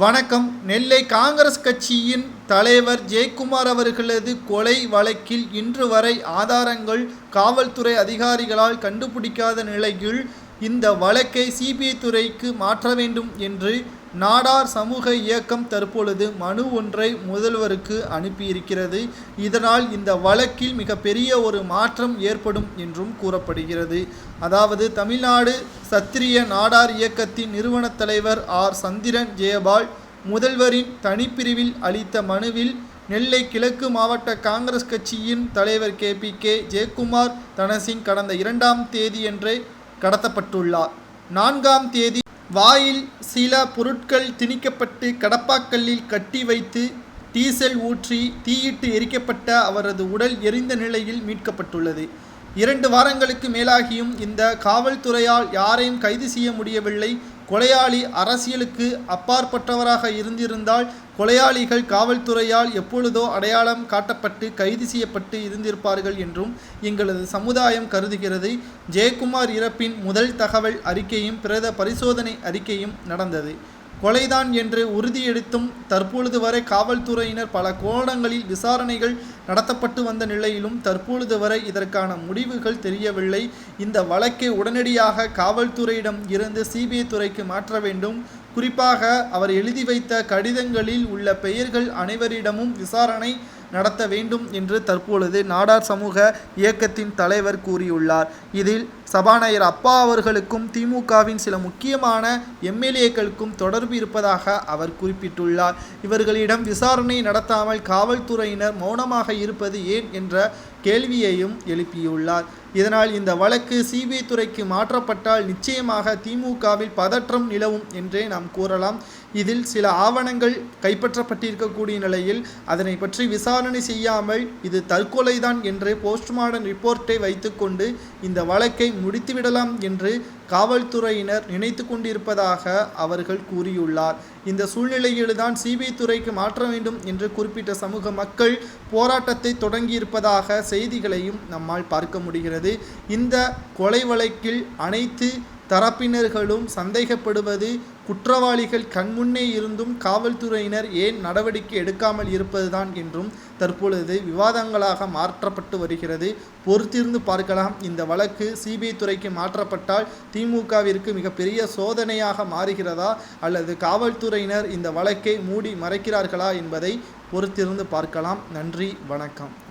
வணக்கம். நெல்லை காங்கிரஸ் கட்சியின் தலைவர் ஜெயக்குமார் அவர்களது கொலை வழக்கில் இன்று வரை ஆதாரங்கள் காவல்துறை அதிகாரிகளால் கண்டுபிடிக்காத நிலையில் இந்த வழக்கை சிபிஐ துறைக்கு மாற்ற வேண்டும் என்று நாடார் சமூக இயக்கம் தற்பொழுது மனு ஒன்றை முதல்வருக்கு அனுப்பியிருக்கிறது. இதனால் இந்த வழக்கில் மிகப்பெரிய ஒரு மாற்றம் ஏற்படும் என்றும் கூறப்படுகிறது. அதாவது தமிழ்நாடு சத்திரிய நாடார் இயக்கத்தின் நிறுவனத் தலைவர் ஆர். சந்திரன் ஜெயபால் முதல்வரின் தனிப்பிரிவில் அளித்த மனுவில் நெல்லை கிழக்கு மாவட்ட காங்கிரஸ் கட்சியின் தலைவர் K. B. K. Jayakumar Dhanasingh கடந்த இரண்டாம் தேதியன்றே கடத்தப்பட்டுள்ளார் நான்காம் தேதி வாயில் சில பொருட்கள் திணிக்கப்பட்டு கடப்பாக்கல்லில் கட்டி வைத்து டீசல் ஊற்றி தீயிட்டு எரிக்கப்பட்ட அவரது உடல் எரிந்த நிலையில் மீட்கப்பட்டுள்ளது. இரண்டு வாரங்களுக்கு மேலாகியும் இந்த காவல்துறையால் யாரையும் கைது செய்ய முடியவில்லை. கொலையாளி அரசியலுக்கு அப்பாற்பட்டவராக இருந்திருந்தால் கொலையாளிகள் காவல்துறையால் எப்பொழுதோ அடையாளம் காட்டப்பட்டு கைது செய்யப்பட்டு இருந்திருப்பார்கள் என்றும் எங்களது சமுதாயம் கருதுகிறது. ஜெயக்குமார் இறப்பின் முதல் தகவல் அறிக்கையும் பிரத பரிசோதனை அறிக்கையும் நடந்தது. கொலைதான் என்று உறுதியெடுத்தும் தற்பொழுது வரை காவல்துறையினர் பல கோணங்களில் விசாரணைகள் நடத்தப்பட்டு வந்த நிலையிலும் தற்பொழுது வரை இதற்கான முடிவுகள் தெரியவில்லை. இந்த வழக்கை உடனடியாக காவல்துறையிடம் இருந்து சிபிஐ துறைக்கு மாற்ற வேண்டும். குறிப்பாக அவர் எழுதி வைத்த கடிதங்களில் உள்ள பெயர்கள் அனைவரிடமும் விசாரணை நடத்த வேண்டும் என்று தற்பொழுது நாடார் சமூக இயக்கத்தின் தலைவர் கூறியுள்ளார். இதில் சபாநாயகர் அப்பா அவர்களுக்கும் திமுகவின் சில முக்கியமான எம்எல்ஏக்களுக்கும் தொடர்பு இருப்பதாக அவர் குறிப்பிட்டுள்ளார். இவர்களிடம் விசாரணை நடத்தாமல் காவல்துறையினர் மௌனமாக இருப்பது ஏன் என்ற கேள்வியையும் எழுப்பியுள்ளார். இதனால் இந்த வழக்கு சிபிஐ துறைக்கு மாற்றப்பட்டால் நிச்சயமாக திமுகவில் பதற்றம் நிலவும் என்றே நாம் கூறலாம். இதில் சில ஆவணங்கள் கைப்பற்றப்பட்டிருக்கக்கூடிய நிலையில் அதனை பற்றி விசாரணை செய்யாமல் இது தற்கொலைதான் என்று போஸ்ட்மார்டம் ரிப்போர்ட்டை வைத்துக்கொண்டு இந்த வழக்கை முடித்துவிடலாம் என்று காவல்துறையினர் நினைத்து கொண்டிருப்பதாக அவர்கள் கூறியுள்ளார். இந்த சூழ்நிலையில்தான் சிபிஐ துறைக்கு மாற்ற வேண்டும் என்று குறிப்பிட்ட சமூக மக்கள் போராட்டத்தை தொடங்கியிருப்பதாக செய்திகளையும் நம்மால் பார்க்க முடிகிறது. இந்த கொலை வழக்கில் அனைத்து தரப்பினர்களும் சந்தேகப்படுவது குற்றவாளிகள் கண்முன்னே இருந்தும் காவல்துறையினர் ஏன் நடவடிக்கை எடுக்காமல் இருப்பதுதான் என்றும் தற்பொழுது விவாதங்களாக மாற்றப்பட்டு வருகிறது. பொறுத்திருந்து பார்க்கலாம். இந்த வழக்கு சிபிஐ துறைக்கு மாற்றப்பட்டால் திமுகவிற்கு மிகப்பெரிய சோதனையாக மாறுகிறதா? அல்லது காவல்துறையினர் இந்த வழக்கை மூடி மறைக்கிறார்களா என்பதை பொறுத்திருந்து பார்க்கலாம். நன்றி. வணக்கம்.